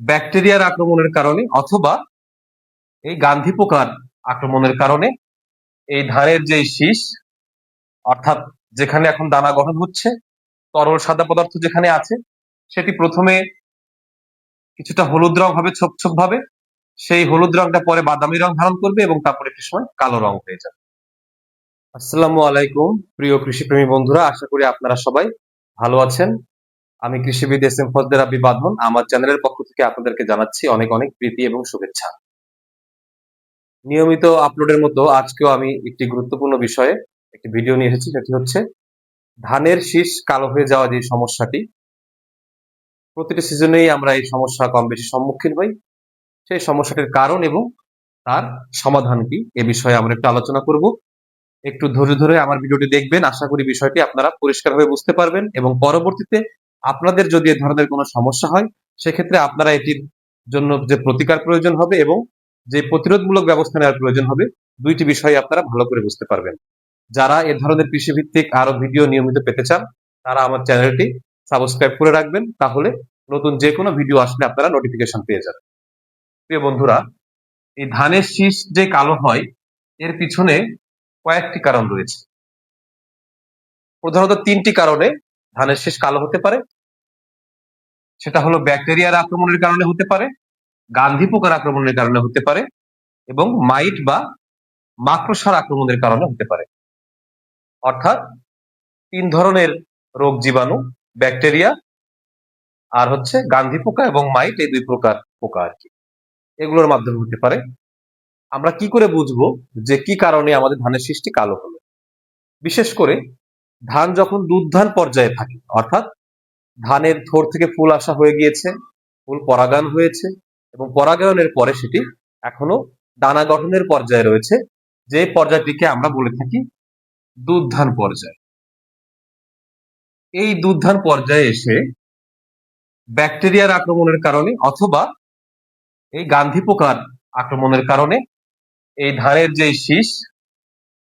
ব্যাকটেরিয়ার আক্রমণের কারণে অথবা এই গান্ধী পোকার আক্রমণের কারণে এই ধানের যে শীষ, অর্থাৎ যেখানে এখন দানা গঠন হচ্ছে, তরল সাদা পদার্থ যেখানে আছে, সেটি প্রথমে কিছুটা হলুদ রং হবে, ছোপ ছোপ ভাবে। সেই হলুদ রংটা পরে বাদামি রং ধারণ করবে এবং তারপরে একটি সময় কালো রং হয়ে যাবে। আসসালামু আলাইকুম, প্রিয় কৃষিপ্রেমী বন্ধুরা, আশা করি আপনারা সবাই ভালো আছেন। আমি কৃষিবিদ এস এম ফজদের আবি বাঁধন আমার চ্যানেলের পক্ষ থেকে আপনাদেরকে জানাচ্ছি অনেক অনেক প্রীতি এবং শুভেচ্ছা। নিয়মিত আপলোডের মতো আজকেও আমি একটি গুরুত্বপূর্ণ বিষয়ে একটি ভিডিও নিয়ে এসেছি, সেটি হচ্ছে ধানের শীষ কালো হয়ে যাওয়া যে সমস্যাটি, প্রতিটি সিজনেই আমরা এই সমস্যা কম বেশি সম্মুখীন হই। সেই সমস্যাটির কারণ এবং তার সমাধান কি, এ বিষয়ে আমরা একটু আলোচনা করব। একটু ধৈর্য ধরে আমার ভিডিওটি দেখবেন, আশা করি বিষয়টি আপনারা পরিষ্কারভাবে বুঝতে পারবেন এবং পরবর্তীতে আপনাদের যদি এ ধরনের কোনো সমস্যা হয়, সেক্ষেত্রে আপনারা এটির জন্য যে প্রতিকার প্রয়োজন হবে এবং যে প্রতিরোধমূলক ব্যবস্থা নেওয়ার প্রয়োজন হবে, দুইটি বিষয় আপনারা ভালো করে বুঝতে পারবেন। যারা এ ধরনের কৃষিভিত্তিক আরও ভিডিও নিয়মিত পেতে চান, তারা আমার চ্যানেলটি সাবস্ক্রাইব করে রাখবেন, তাহলে নতুন যে কোনো ভিডিও আসলে আপনারা নোটিফিকেশন পেয়ে যাবেন। প্রিয় বন্ধুরা, এই ধানের শীষ যে কালো হয়, এর পিছনে কয়েকটি কারণ রয়েছে। প্রধানত তিনটি কারণে ধানের শেষ কালো হতে পারে। সেটা হলো ব্যাকটেরিয়ার আক্রমণের কারণে হতে পারে, গান্ধী পোকার আক্রমণের কারণে হতে পারে, এবং মাইট বা মাকড়সার আক্রমণের কারণে হতে পারে। অর্থাৎ তিন ধরনের রোগ জীবাণু, ব্যাকটেরিয়া আর হচ্ছে গান্ধী পোকা এবং মাইট, এই দুই প্রকার পোকা আর কি। এগুলোর মাধ্যমে হতে পারে। আমরা কি করে বুঝব যে কি কারণে আমাদের ধানের সৃষ্টি কালো হলো? বিশেষ করে ধান যখন দুধ ধান পর্যায়ে থাকে, অর্থাৎ ধানের থোর থেকে ফুল আসা হয়ে গিয়েছে, ফুল পরাগায়ন হয়েছে এবং পরাগায়নের পরে সেটি এখনও দানা গঠনের পর্যায়ে রয়েছে, যে পর্যায়টিকে আমরা বলে থাকি দুধ ধান পর্যায়। এই দুধ ধান পর্যায়ে এসে ব্যাকটেরিয়ার আক্রমণের কারণে অথবা এই গান্ধী পোকার আক্রমণের কারণে এই ধানের যে শীষ,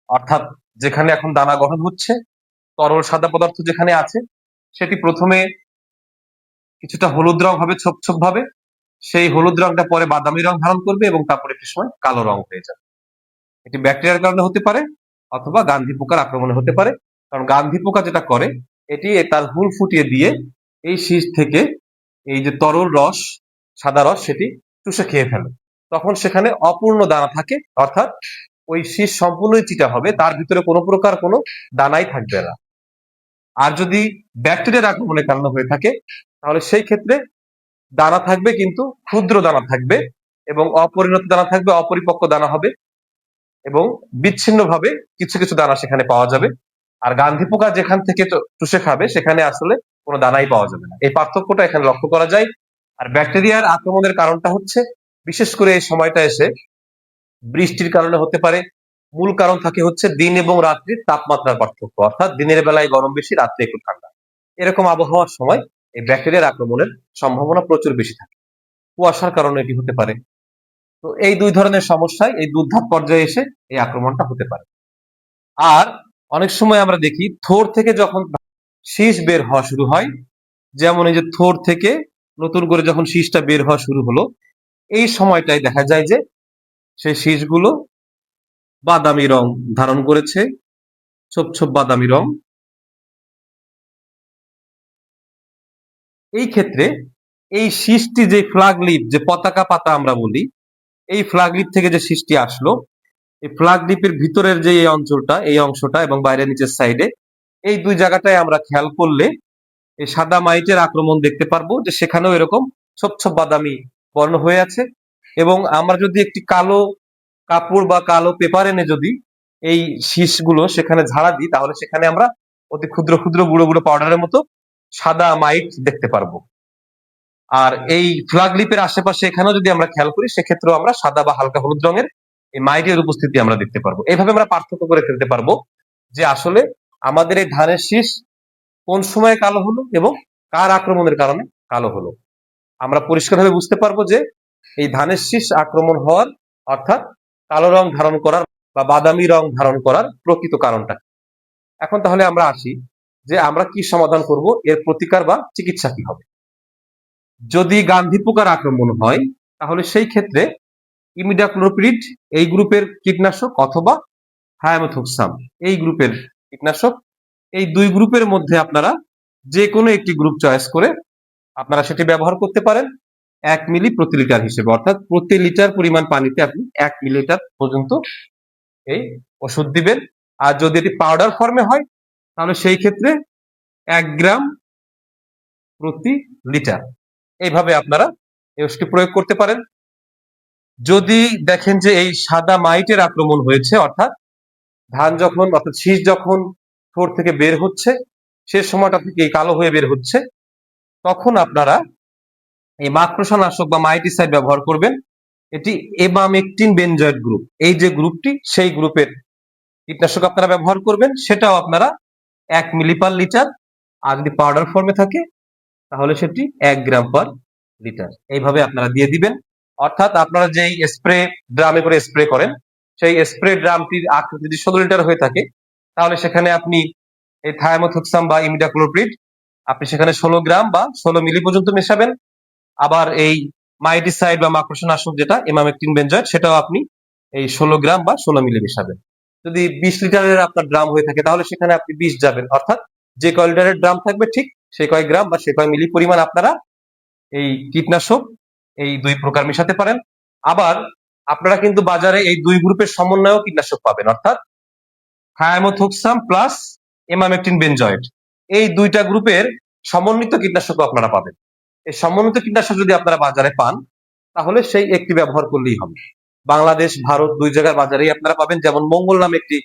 অর্থাৎ যেখানে এখন দানা গঠন হচ্ছে তরল সাদা পদার্থ যেখানে আছে, সেটি প্রথমে কিছুটা হলুদ রং হবে, ছোপ ছোপ ভাবে। সেই হলুদ রংটা পরে বাদামি রং ধারণ করবে এবং তারপরে একটি সময় কালো রং হয়ে যাবে। এটি ব্যাকটেরিয়ার কারণে হতে পারে অথবা গান্ধী পোকার আক্রমণে হতে পারে। কারণ গান্ধী পোকা যেটা করে, এটি তার হুল ফুটিয়ে দিয়ে এই শীষ থেকে এই যে তরল রস, সাদা রস, সেটি চুষে খেয়ে ফেলে। তখন সেখানে অপূর্ণ দানা থাকে, অর্থাৎ ওই শীষ সম্পূর্ণই চিটা হবে, তার ভিতরে কোনো প্রকার কোনো দানাই থাকবে না। আর যদি ব্যাকটেরিয়ার আক্রমণের কারণে হয়ে থাকে, তাহলে সেই ক্ষেত্রে দানা থাকবে কিন্তু ক্ষুদ্র দানা থাকবে এবং অপরিণত দানা থাকবে, অপরিপক্ক দানা হবে এবং বিচ্ছিন্নভাবে কিছু কিছু দানা সেখানে পাওয়া যাবে। আর গান্ধী পোকা যেখান থেকে চুষে খাবে, সেখানে আসলে কোনো দানাই পাওয়া যাবে না। এই পার্থক্যটা এখানে লক্ষ্য করা যায়। আর ব্যাকটেরিয়ার আক্রমণের কারণটা হচ্ছে, বিশেষ করে এই সময়টা এসে বৃষ্টির কারণে হতে পারে মূল কারণ থাকে হচ্ছে দিন এবং রাত্রির তাপমাত্রার পার্থক্য। অর্থাৎ দিনের বেলায় গরম বেশি, রাত্রে একটু ঠান্ডা। এরকম আবহাওয়ার সময় এই ব্যাকটেরিয়ার আক্রমণের সম্ভাবনা প্রচুর বেশি থাকে। কুয়াশার কারণে এটি হতে পারে। তো এই দুই ধরনের সমস্যায় এই দুর্ধাপ পর্যায়ে এসে এই আক্রমণটা হতে পারে। আর অনেক সময় আমরা দেখি থোর থেকে যখন শীষ বের হওয়া শুরু হয়, যেমন এই যে থোর থেকে নতুন করে যখন শীষটা বের হওয়া শুরু হলো, এই সময়টাই দেখা যায় যে সেই শীষগুলো বাদামি রং ধারণ করেছে। ছোপ ছোপ বাদামি রং। এই ক্ষেত্রে এই সৃষ্টি যে ফ্লাগ লিপ যে পতাকা পাতা আমরা বলি, এই ফ্লাগ লিপ থেকে যে সৃষ্টি আসলো, এই ফ্লাগ লিপের ভিতরের যে এই অঞ্চলটা, এই অংশটা এবং বাইরের নিচের সাইডে এই দুই জায়গাটায় আমরা খেয়াল করলে এই সাদা মাইটের আক্রমণ দেখতে পারব যে সেখানেও এরকম ছোপ ছোপ বাদামি বর্ণ হয়ে আছে এবং আমরা যদি একটি কালো কাপড় বা কালো পেপার এনে যদি এই শীষগুলো সেখানে ঝাড়া দিই, তাহলে সেখানে আমরা অতি ক্ষুদ্র ক্ষুদ্র গুঁড়ো গুঁড়ো পাউডারের মতো সাদা মাইট দেখতে পারব। আর এই ফ্লাগ লিপের আশেপাশে এখানেও যদি আমরা খেয়াল করি, সেক্ষেত্রেও আমরা সাদা বা হালকা হলুদ রঙের এই মাইটের উপস্থিতি আমরা দেখতে পারব। এইভাবে আমরা পার্থক্য করে ফেলতে পারব যে আসলে আমাদের এই ধানের শীষ কোন সময়ে কালো হলো এবং কার আক্রমণের কারণে কালো হলো। আমরা পরিষ্কারভাবে বুঝতে পারব যে এই ধানের শীষ আক্রমণ হওয়ার অর্থাৎ কালো রং ধারণ করার বা বাদামি রং ধারণ করার প্রকৃত কারণটা এখন তাহলে আমরা আসি যে আমরা কি সমাধান করব, এর প্রতিকার বা চিকিৎসা কি হবে? যদি গান্ধী পোকার আক্রমণ হয়, তাহলে সেই ক্ষেত্রে ইমিডাক্লোপিড এই গ্রুপের কীটনাশক অথবা হায়ামোথোক্সাম এই গ্রুপের কীটনাশক, এই দুই গ্রুপের মধ্যে আপনারা যে কোনো একটি গ্রুপ চয়েস করে আপনারা সেটি ব্যবহার করতে পারেন। এক মিলি প্রতি লিটার হিসেবে, অর্থাৎ প্রতি লিটার পরিমাণ পানিতে আপনি এক মিলিলিটার পর্যন্ত এই ওষুধ দিবেন। আর যদি এটি পাউডার ফর্মে হয়, তাহলে সেই ক্ষেত্রে এক গ্রাম প্রতি লিটার। এইভাবে আপনারা এই প্রয়োগ করতে পারেন। যদি দেখেন যে এই সাদা মাইটের আক্রমণ হয়েছে, অর্থাৎ ধান যখন, অর্থাৎ শীষ যখন ঠোঁট থেকে বের হচ্ছে, সে সময়টা থেকে কালো হয়ে বের হচ্ছে, তখন আপনারা এই মাকড়সা নাশক বা মাইটিসাইড ব্যবহার করবেন। এটি এবামেকটিন বেনজয়েড গ্রুপ। এই যে গ্রুপটি, সেই গ্রুপের কীটনাশক আপনারা ব্যবহার করবেন, সেটাও আপনারা এক মিলি পার লিটার আর যদি পাউডার ফর্মে থাকে, তাহলে সেটি এক গ্রাম পার লিটার। এইভাবে আপনারা দিয়ে দিবেন। অর্থাৎ আপনারা যেই স্প্রে ড্রামে করে স্প্রে করেন, সেই স্প্রে ড্রামটির আকৃতি যদি ষোলো লিটার হয়ে থাকে, তাহলে সেখানে আপনি এই থায়ামোথক্সাম বা ইমিডাক্লোপ্রিড, আপনি সেখানে ষোলো গ্রাম বা ষোলো মিলি পর্যন্ত মেশাবেন। আবার এই মাইটিসাইড বা মাকড়সানাশক যেটা এমামেকটিন বেনজয়েড সেটাও আপনি এই ষোলো গ্রাম বা ষোলো মিলি মেশাবেন যদি বিশ লিটারের আপনার ড্রাম হয়ে থাকে, তাহলে সেখানে আপনি বিশ যাবেন। অর্থাৎ যে কয় লিটারের ড্রাম থাকবে, ঠিক সে কয় গ্রাম বা সে কয় মিলি পরিমাণ আপনারা এই কীটনাশক এই দুই প্রকার মেশাতে পারেন। আবার আপনারা কিন্তু বাজারে এই দুই গ্রুপের সমন্বয়েও কীটনাশক পাবেন। অর্থাৎ থায়ামোথোক্সাম প্লাস এমামেকটিন বেনজয়েড এই দুইটা গ্রুপের সমন্বিত কীটনাশক আপনারা পাবেন। এই সমন্বিত কীটনাশক যদি আপনারা বাজারে পান, তাহলে সেই একটি ব্যবহার করলেই হবে। বাংলাদেশ, ভারত দুই জায়গার বাজারেই আপনারা পাবেন। যেমন মঙ্গল নামে একটি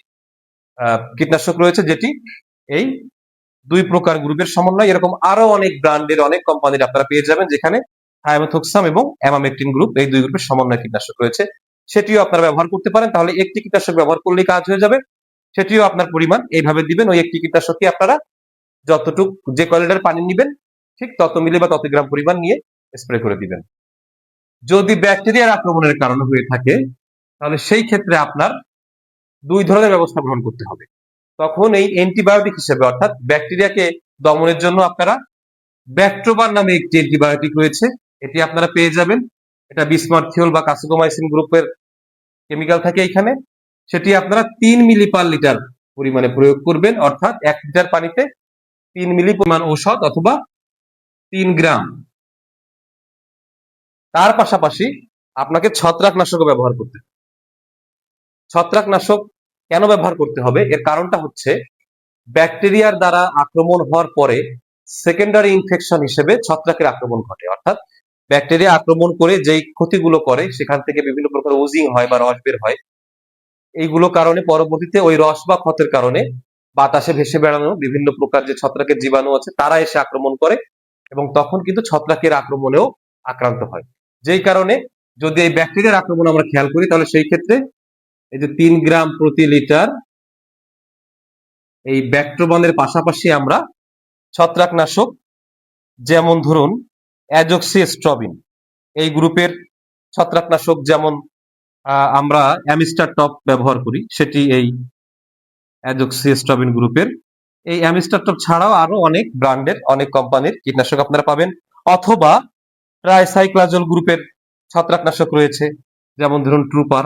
কীটনাশক রয়েছে যেটি এই দুই প্রকার গ্রুপের সমন্বয়। এরকম আরও অনেক ব্র্যান্ডের, অনেক কোম্পানির আপনারা পেয়ে যাবেন, যেখানে থায়ামোথোক্সাম এবং অ্যামামেকটিন গ্রুপ এই দুই গ্রুপের সমন্বয় কীটনাশক রয়েছে। সেটিও আপনারা ব্যবহার করতে পারেন। তাহলে একটি কীটনাশক ব্যবহার করলেই কাজ হয়ে যাবে। সেটিও আপনার পরিমাণ এইভাবে দিবেন। ওই একটি কীটনাশকই আপনারা যতটুক যে কলিটার পানি নেবেন ঠিক তত মিলি বা তত গ্রাম পরিমাণ নিয়ে স্প্রে করে দিবেন। যদি ব্যাকটেরিয়ার আক্রমণের কারণে হয়ে থাকে, তাহলে সেই ক্ষেত্রে আপনার দুই ধরনের ব্যবস্থা গ্রহণ করতে হবে। তখন এই অ্যান্টিবায়োটিক হিসেবে অর্থাৎ ব্যাকটেরিয়াকে দমনের জন্য আপনারা ব্যাক্ট্রোবার নামে একটি অ্যান্টিবায়োটিক রয়েছে, এটি আপনারা পেয়ে যাবেন। এটা বিসমার্থিওল বা কাসিকোমাইসিন গ্রুপের কেমিক্যাল থাকে এখানে। সেটি আপনারা তিন মিলি পার লিটার পরিমাণে প্রয়োগ করবেন, অর্থাৎ এক লিটার পানিতে তিন মিলি পরিমাণ ঔষধ অথবা তিন গ্রাম। তার পাশাপাশি আপনাকে ছত্রাকনাশকও ব্যবহার করতে। ছত্রাকনাশক কেন ব্যবহার করতে হবে? এর কারণটা হচ্ছে ব্যাকটেরিয়ার দ্বারা আক্রমণ হওয়ার পরে সেকেন্ডারি ইনফেকশন হিসেবে ছত্রাকের আক্রমণ ঘটে। অর্থাৎ ব্যাকটেরিয়া আক্রমণ করে যেই ক্ষতিগুলো করে, সেখান থেকে বিভিন্ন প্রকার ওজিং হয় বা রস বের হয়। এইগুলো কারণে পরবর্তীতে ওই রস বা ক্ষতের কারণে বাতাসে ভেসে বেড়ানো, বিভিন্ন প্রকার যে ছত্রাকের জীবাণু আছে, তারা এসে আক্রমণ করে। এবং তখন কিন্তু ছত্রাকের আক্রমণেও আক্রান্ত হয়। যেই কারণে যদি এই ব্যাকটেরিয়ার আক্রমণ আমরা খেয়াল করি, তাহলে সেই ক্ষেত্রে এই যে তিন গ্রাম প্রতি লিটার এই ব্যাক্ট্রোবনের পাশাপাশি আমরা ছত্রাকনাশক, যেমন ধরুন অ্যাজক্সিস্ট্রবিন, এই গ্রুপের ছত্রাকনাশক যেমন আমরা অ্যামিস্টার টপ ব্যবহার করি, সেটি এই অ্যাজক্সিস্ট্রবিন গ্রুপের এই অ্যামিস্টার টপ ছাড়াও আরও অনেক ব্র্যান্ডের, অনেক কোম্পানির কীটনাশক আপনারা পাবেন। অথবা ট্রাইসাইক্লাজল গ্রুপের ছত্রাকনাশক রয়েছে, যেমন ধরুন ট্রুপার।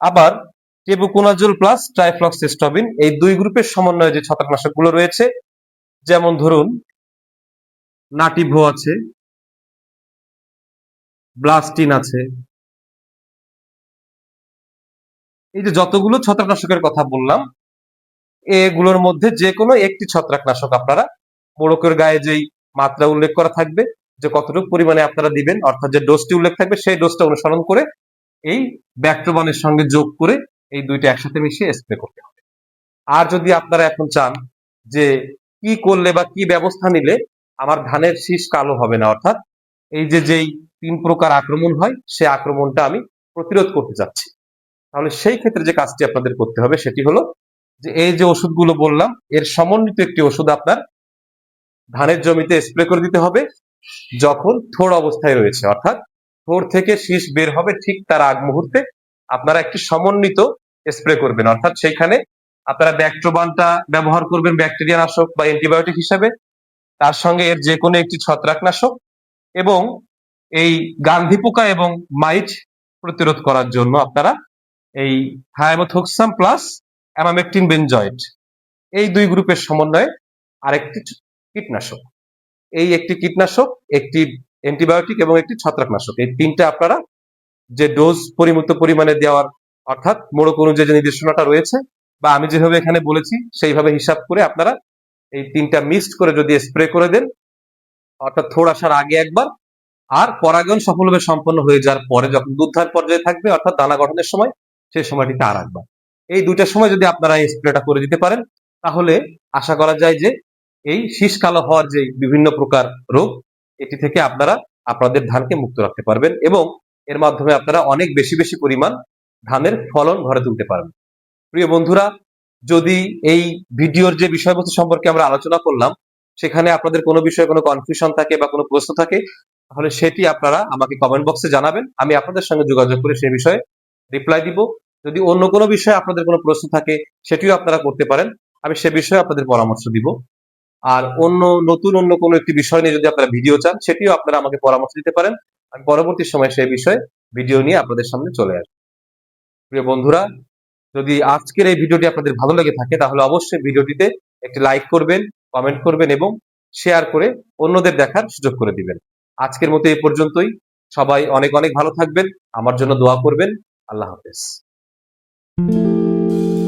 আবার টেবুকোনাজোল প্লাস ট্রাইফ্লক্সিস্টবিন, এই দুই গ্রুপের সমন্বয়ে যে ছত্রাকনাশকগুলো রয়েছে, যেমন ধরুন নাটিভো আছে, ব্লাস্টিন আছে এই যে যতগুলো ছত্রাকনাশকের কথা বললাম, এগুলোর মধ্যে যে কোনো একটি ছত্রাকনাশক আপনারা মোড়কের গায়ে যেই মাত্রা উল্লেখ করা থাকবে, যে কতটুকু পরিমাণে আপনারা দিবেন, অর্থাৎ যে ডোজটি উল্লেখ থাকবে, সেই ডোজটা অনুসরণ করে এই ব্যাক্টোবানের সঙ্গে যোগ করে এই দুইটা একসাথে মিশিয়ে স্প্রে করতে হবে। আর যদি আপনারা এখন চান যে কি করলে বা কি ব্যবস্থা নিলে আমার ধানের শীষ কালো হবে না, অর্থাৎ এই যে যেই তিন প্রকার আক্রমণ হয়, সে আক্রমণটা আমি প্রতিরোধ করতে চাচ্ছি। তাহলে সেই ক্ষেত্রে যে কাজটি আপনাদের করতে হবে সেটি হলো যে এই যে ওষুধগুলো বললাম, এর সমন্বিত একটি ওষুধ আপনার ধানের জমিতে স্প্রে করে দিতে হবে যখন থোড় অবস্থায় রয়েছে। অর্থাৎ থোড় থেকে শীষ বের হবে ঠিক তার আগ মুহূর্তে আপনারা একটি সমন্বিত স্প্রে করবেন। অর্থাৎ সেইখানে আপনারা ব্যাক্ট্রোবানটা ব্যবহার করবেন ব্যাকটেরিয়া নাশক বা অ্যান্টিবায়োটিক হিসাবে। তার সঙ্গে এর যে কোনো একটি ছত্রাকনাশক এবং এই গান্ধী পোকা এবং মাইট প্রতিরোধ করার জন্য আপনারা এই থায়ামোথোক্সাম প্লাস অ্যামামেকটিন বেনজয়েড এই দুই গ্রুপের সমন্বয়ে আরেকটি কীটনাশক। এই একটি কীটনাশক, একটি অ্যান্টিবায়োটিক এবং একটি ছত্রাকনাশক। এই তিনটা আপনারা যে ডোজ পরিমিত পরিমাণে দেওয়ার, অর্থাৎ মোড়ক অনুযায়ী যে নির্দেশনাটা রয়েছে, বা আমি যেভাবে এখানে বলেছি, সেইভাবে হিসাব করে আপনারা এই তিনটা মিক্সড করে যদি স্প্রে করে দেন, অর্থাৎ থোড় আসার আগে একবার, আর পরাগায়ন সফলভাবে সম্পন্ন হয়ে যাওয়ার পরে যখন দুধার পর্যায়ে থাকবে, অর্থাৎ দানা গঠনের সময় সেই সময়টিতে আর একবার এই দুইটার সময় যদি আপনারা এই স্প্রেটা করে দিতে পারেন, তাহলে আশা করা যায় যে এই শীষ কালো হওয়ার যে বিভিন্ন প্রকার রোগ, এটি থেকে আপনারা আপনাদের ধানকে মুক্ত রাখতে পারবেন এবং এর মাধ্যমে আপনারা অনেক বেশি বেশি পরিমাণ ধানের ফলন ঘরে তুলতে পারবেন। প্রিয় বন্ধুরা, যদি এই ভিডিওর যে বিষয়বস্তু সম্পর্কে আমরা আলোচনা করলাম, সেখানে আপনাদের কোনো বিষয়ে কোনো কনফিউশন থাকে বা কোনো প্রশ্ন থাকে, তাহলে সেটি আপনারা আমাকে কমেন্ট বক্সে জানাবেন। আমি আপনাদের সঙ্গে যোগাযোগ করে সেই বিষয়ে রিপ্লাই দিব। যদি অন্য কোনো বিষয়ে আপনাদের কোনো প্রশ্ন থাকে, সেটিও আপনারা করতে পারেন। আমি সে বিষয়ে আপনাদের পরামর্শ দিব। আর অন্য, নতুন অন্য কোনো একটি বিষয় নিয়ে যদি আপনারা ভিডিও চান, সেটিও আপনারা আমাকে পরামর্শ দিতে পারেন। আমি পরবর্তী সময় সেই বিষয়ে ভিডিও নিয়ে আপনাদের সামনে চলে আসব। প্রিয় বন্ধুরা, যদি আজকের এই ভিডিওটি আপনাদের ভালো লেগে থাকে, তাহলে অবশ্যই ভিডিওটিতে একটি লাইক করবেন, কমেন্ট করবেন এবং শেয়ার করে অন্যদের দেখার সুযোগ করে দিবেন। আজকের মতো এই পর্যন্তই। সবাই অনেক অনেক ভালো থাকবেন। আমার জন্য দোয়া করবেন। আল্লাহ হাফেজ। Thank you.